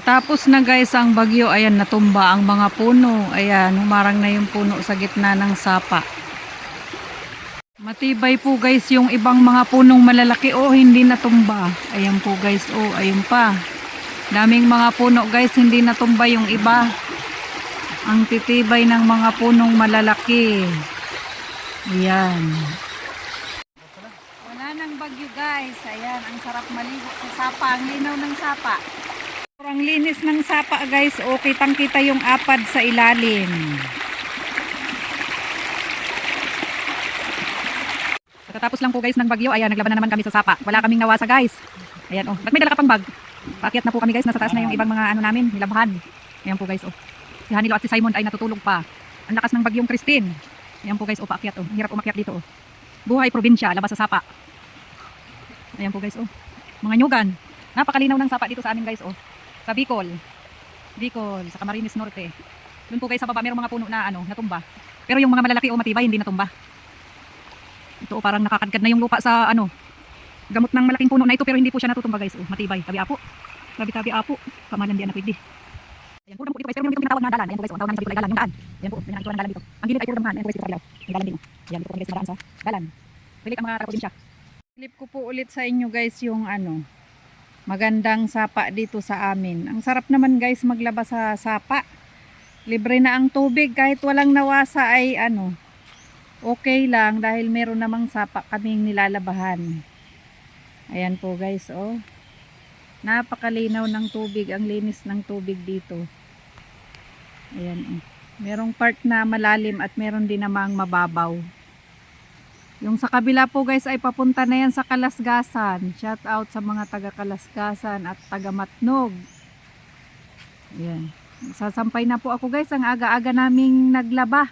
Natapos na guys ang bagyo, ayan natumba ang mga puno. Ayan, humarang na yung puno sa gitna ng sapa. Matibay po guys yung ibang mga punong malalaki oh hindi natumba. Ayan po guys oh ayun pa. Daming mga puno guys hindi natumba yung iba. Ang titibay ng mga punong malalaki. Ayan. Wala nang bagyo guys. Ayan ang sarap maligo sa sapa. Ang linaw ng sapa. Sobrang linis ng sapa guys. O kitang kita yung apad sa ilalim. Pagkatapos lang po guys ng bagyo, ayan, naglaban na naman kami sa sapa. Wala kaming nawasa guys. Ayan oh. Ba't may dala ka pang bag? Paakyat na po kami guys, nasa taas na yung ibang mga ano namin, nilabahan. Ayan po guys oh. Si Hanilo at si Simon ay natutulog pa. Ang lakas ng bagyong Christine. Ayan po guys oh, paakyat oh. Ang Hirap umakyat dito oh. Buhay probinsya, labas sa sapa. Ayan po guys oh. Mga nyugan. Napakalinaw ng sapa dito sa amin guys oh. Sa Bicol. Bicol, sa Camarines Norte. Doon po guys sa baba, merong mga puno na ano, natumba. Pero yung mga malalaki o matibay, hindi natumba. Ito oh, parang nakakadkad na yung lupa sa ano, gamot ng malaking puno na ito pero hindi po siya natutumba guys. Oh, matibay, tabi apo. Tabi tabi apo. Kamalan di anak pwede. Ayan po, damo po ito guys. Pero yung ito tinatawag na dalan. Ayan po guys, ang tawag namin sa dalan, yung daan. Ayan po, may nakikita ng dalan dito. Ang gilid ay puro damuhan. Ayan po guys, dito kabilaw. May dalan din. Oh. Ayan dito po guys, sa dalan. Relate ang mga taga-probinsya. Clip ko po ulit sa inyo guys yung ano, magandang sapa dito sa amin. Ang sarap naman guys maglaba sa sapa. Libre na ang tubig kahit walang nawasa ay ano, okay lang dahil meron namang sapa kaming nilalabahan. Ayan po guys, oh. Napakalinaw ng tubig, ang linis ng tubig dito. Ayan, oh. Merong part na malalim at meron din namang mababaw. Yung sa kabila po guys ay papunta na yan sa Kalasgasan. Shout out sa mga taga Kalasgasan at taga Matnog. Ayan. Sasampay na po ako guys. Ang aga-aga naming naglaba.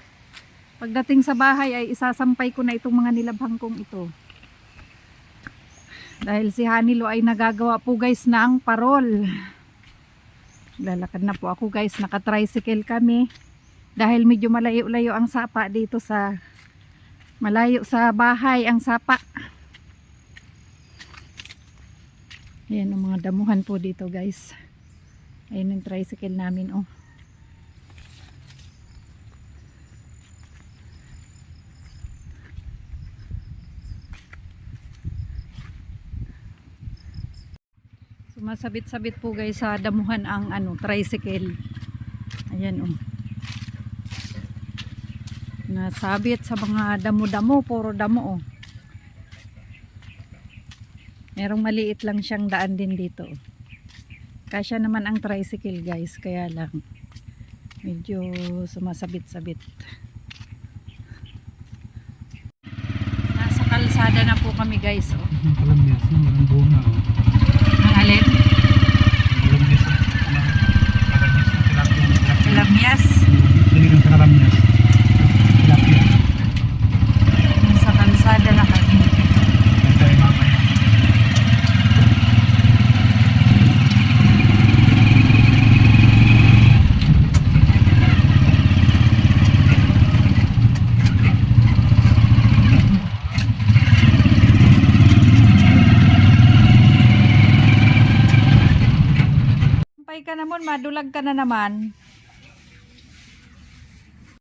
Pagdating sa bahay ay isasampay ko na itong mga nilabhang kong ito. Dahil si Hanilo ay nagagawa po guys ng parol. Lalakad na po ako guys. Naka-tricycle kami. Dahil medyo malayo-layo ang sapa dito sa malayo sa bahay ang sapa. Ayan ang mga damuhan po dito guys. Ayan yung tricycle namin oh. Sumasabit-sabit po guys sa damuhan ang ano tricycle. Ayan oh. Nasabit sa mga damo-damo, puro damo oh. Merong maliit lang siyang daan din dito. oh. Kasya naman ang tricycle guys, kaya lang medyo sumasabit-sabit. Nasa kalsada na po kami guys. Oh. Yung kalamyas na walang bunga. Oh. Ang alin? Kalamyas. Kalamyas na tilapia. tilapia. Lamyas. Diligang sa kalamyas. Tilapia. Nasa kalsada na kami. Ganda yung mamaya. Naman, madulag ka na naman.